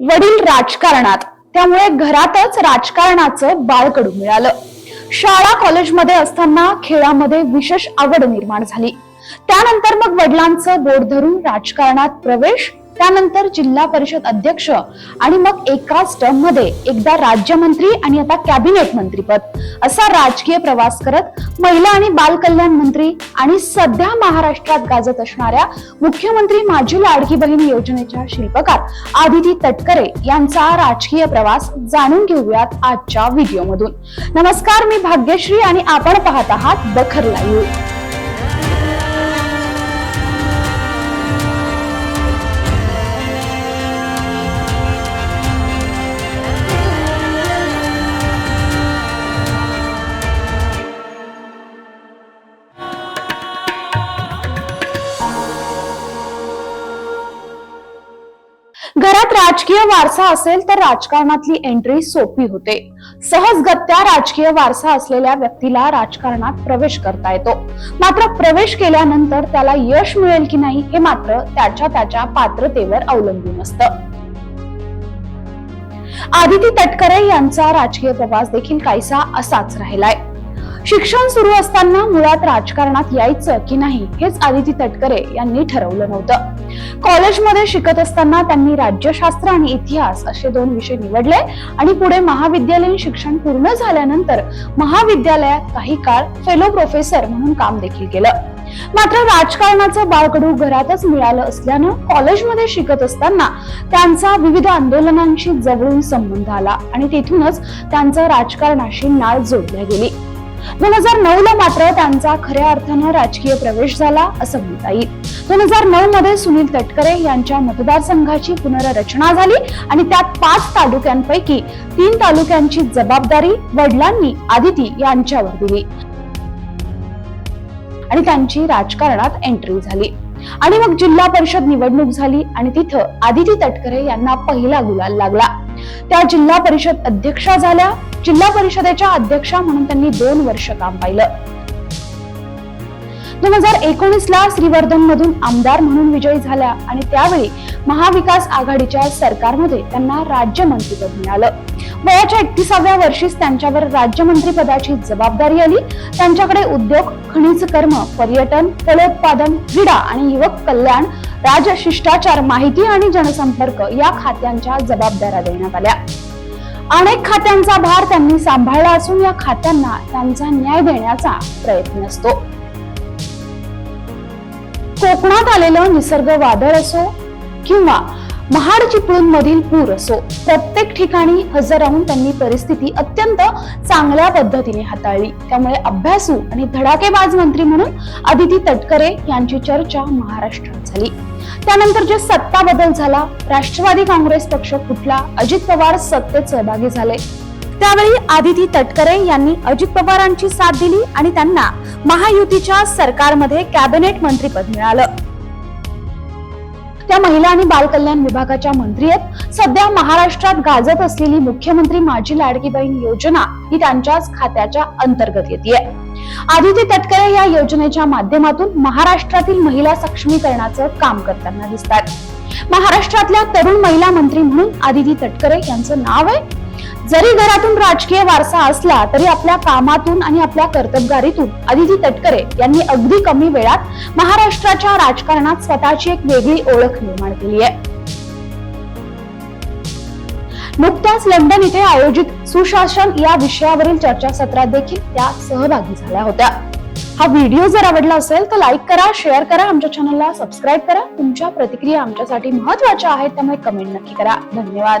वडील राजकारणात. त्यामुळे घरातच राजकारणाचं बाळकडू मिळालं. शाळा कॉलेजमध्ये असताना खेळामध्ये विशेष आवड निर्माण झाली. त्यानंतर मग वडिलांचं बोट धरून राजकारणात प्रवेश त्यानंतर जिल्हा परिषद अध्यक्ष आणि मग एकाच टर्ममध्ये एकदा राज्यमंत्री आणि आता कॅबिनेट मंत्रीपद असा राजकीय प्रवास करत महिला आणि बाल कल्याण मंत्री आणि सध्या महाराष्ट्रात गाजत असणाऱ्या मुख्यमंत्री माझी लाडकी बहीण योजनेच्या शिल्पकार आदिती तटकरे यांचा राजकीय प्रवास जाणून घेऊयात आजच्या व्हिडिओमधून नमस्कार मी भाग्यश्री आणि आपण पाहत आहात बखर लाईव्ह. घरात राजकीय वारसा असेल तर राजकारणातली एंट्री सोपी होते. सहजगत्या राजकीय वारसा असलेल्या व्यक्तीला राजकारणात प्रवेश करता येतो. मात्र प्रवेश केल्यानंतर त्याला यश मिळेल की नाही हे मात्र त्याच्या त्याच्या पात्रतेवर अवलंबून असतं. आदिती तटकरे यांचा राजकीय प्रवास देखील काहीसा असाच राहिलाय. शिक्षण सुरू असताना मुळात राजकारणात यायचं की नाही हेच आदिती तटकरे यांनी ठरवलं नव्हतं. कॉलेजमध्ये शिकत असताना त्यांनी राज्यशास्त्र आणि इतिहास असे दोन विषय निवडले आणि पुढे महाविद्यालयीन शिक्षण पूर्ण झाल्यानंतर महाविद्यालयात काही काळ फेलो प्रोफेसर म्हणून काम देखील केलं. मात्र राजकारणाचं बाळकडू घरातच मिळालं असल्यानं कॉलेजमध्ये शिकत असताना त्यांचा विविध आंदोलनांशी जवळून संबंध आला आणि तिथूनच त्यांचं राजकारणाशी नाळ जोडल्या गेली. दोन हजार नऊ ला मात्र त्यांचा खऱ्या अर्थानं राजकीय प्रवेश झाला असं म्हणता येईल दोन हजार नऊ मध्ये सुनील तटकरे यांच्या मतदारसंघाची पुनर्रचना झाली आणि त्यात पाच तालुक्यांपैकी तीन तालुक्यांची जबाबदारी वडिलांनी आदिती यांच्यावर दिली. आणि त्यांची राजकारणात एंट्री झाली. आणि मग जिल्हा परिषद निवडणूक झाली आणि तिथं आदिती तटकरे यांना पहिला गुलाल लागला. त्या जिल्हा परिषद अध्यक्षा झाल्या. जिल्हा परिषदेच्या अध्यक्षा म्हणून त्यांनी दोन वर्ष काम पाहिलं. दोन हजार एकोणीस ला श्रीवर्धन मधून आमदार म्हणून विजयी झाल्या आणि त्यावेळी महाविकास आघाडीच्या सरकारमध्ये त्यांना राज्यमंत्रीपद मिळालं. वयाच्या एकतीसाव्या वर्षीच त्यांच्यावर राज्यमंत्री पदाची जबाबदारी आली. त्यांच्याकडे उद्योग खनिज कर्म पर्यटन फलोत्पादन क्रीडा आणि युवक कल्याण राजशिष्टाचार माहिती आणि जनसंपर्क या खात्यांच्या जबाबदाऱ्या देण्यात आल्या. अनेक खात्यांचा भार त्यांनी सांभाळला असून या खात्यांना त्यांचा न्याय देण्याचा प्रयत्न असतो. कोकणात आलेलं निसर्ग वादळ असो किंवा महाड चिपळूण मधील पूर असो प्रत्येक ठिकाणी हजर राहून त्यांनी परिस्थिती अत्यंत चांगल्या पद्धतीने हाताळली. त्यामुळे अभ्यासू आणि धडाकेबाज मंत्री म्हणून आदिती तटकरे यांची चर्चा महाराष्ट्रात झाली. त्यानंतर जे सत्ता बदल झाला राष्ट्रवादी काँग्रेस पक्ष फुटला अजित पवार सत्तेत सहभागी झाले. त्यावेळी आदिती तटकरे यांनी अजित पवारांची साथ दिली आणि त्यांना महायुतीच्या सरकारमध्ये कॅबिनेट मंत्रीपद मिळालं. त्या महिला आणि बाल कल्याण विभागाच्या मंत्री आहेत. सध्या महाराष्ट्रात गाजत असलेली मुख्यमंत्री माझी लाडकी बहीण योजना ही त्यांच्याच खात्याच्या अंतर्गत येते आदिती तटकरे या योजनेच्या माध्यमातून महाराष्ट्रातील महिला सक्षमीकरणाचं काम करताना दिसतात महाराष्ट्रातल्या तरुण महिला मंत्री म्हणून आदिती तटकरे यांचं नाव आहे. जरी घरातून राजकीय वारसा असला तरी आपल्या कामातून आणि आपल्या कर्तबगारीतून अदिती तटकरे यांनी अगदी कमी वेळात महाराष्ट्राच्या राजकारणात स्वतःची एक वेगळी ओळख निर्माण केली आहे. नुकत्याच लंडन इथे आयोजित सुशासन या विषयावरील चर्चासत्रात देखील त्या सहभागी झाल्या होत्या. हा व्हिडिओ जर आवडला असेल तर लाईक करा शेअर करा आमच्या चॅनलला सबस्क्राईब करा. तुमच्या प्रतिक्रिया आमच्यासाठी महत्त्वाच्या आहेत त्यामुळे कमेंट नक्की करा. धन्यवाद.